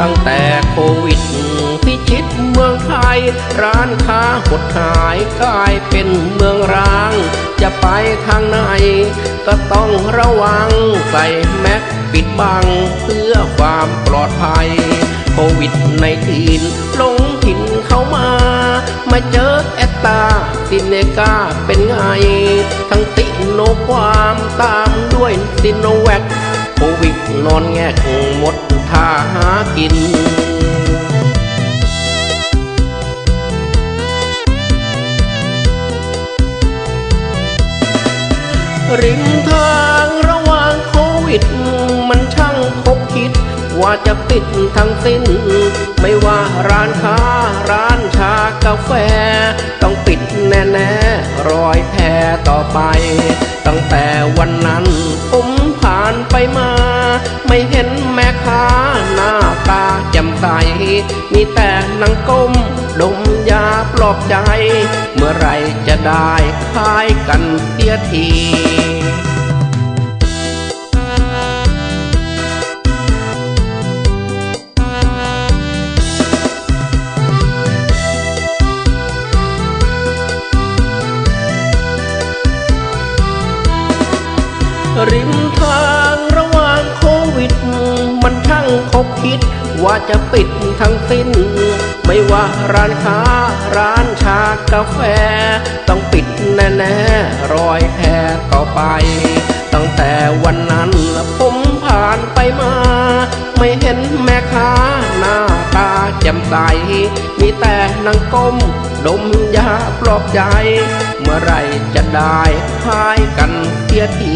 ตั้งแต่โควิดพิชิตเมืองไทย ร้านค้าหดหายกลายเป็นเมืองร้าง จะไปทางไหน ก็ต้องระวังใส่แมสปิดบังเพื่อความปลอดภัย โควิดในทีนลงถิ่นเข้ามามาเจอแอตตาซิเนกาเป็นไง ทั้งติโนความตามด้วยซิโนแวคโควิดนอนแงกหมด หากิน ริมทางระหว่างโควิด มันช่างคบคิด ว่าจะปิดทั้งสิ้น ไม่ว่าร้านค้าร้านชากาแฟ ต้องปิดแน่ ๆ รอยแพรต่อไป ตั้งแต่วันนั้นผม ใส มีแต่นางก้มดมยาปลอบใจ เมื่อไรจะได้คายกันเสียทีริมทาง คบคิด ว่าจะปิดทั้งสิ้น ไม่ว่าร้านค้าร้านชากาแฟ ต้องปิดแน่ๆรอยแพรต่อไป ตั้งแต่วันนั้นผมผ่านไปมา ไม่เห็นแม่ค้าหน้าตาแจ่มใส มีแต่นางก้ม ดมยาปลอบใจ เมื่อไรจะได้คลายกันเสียที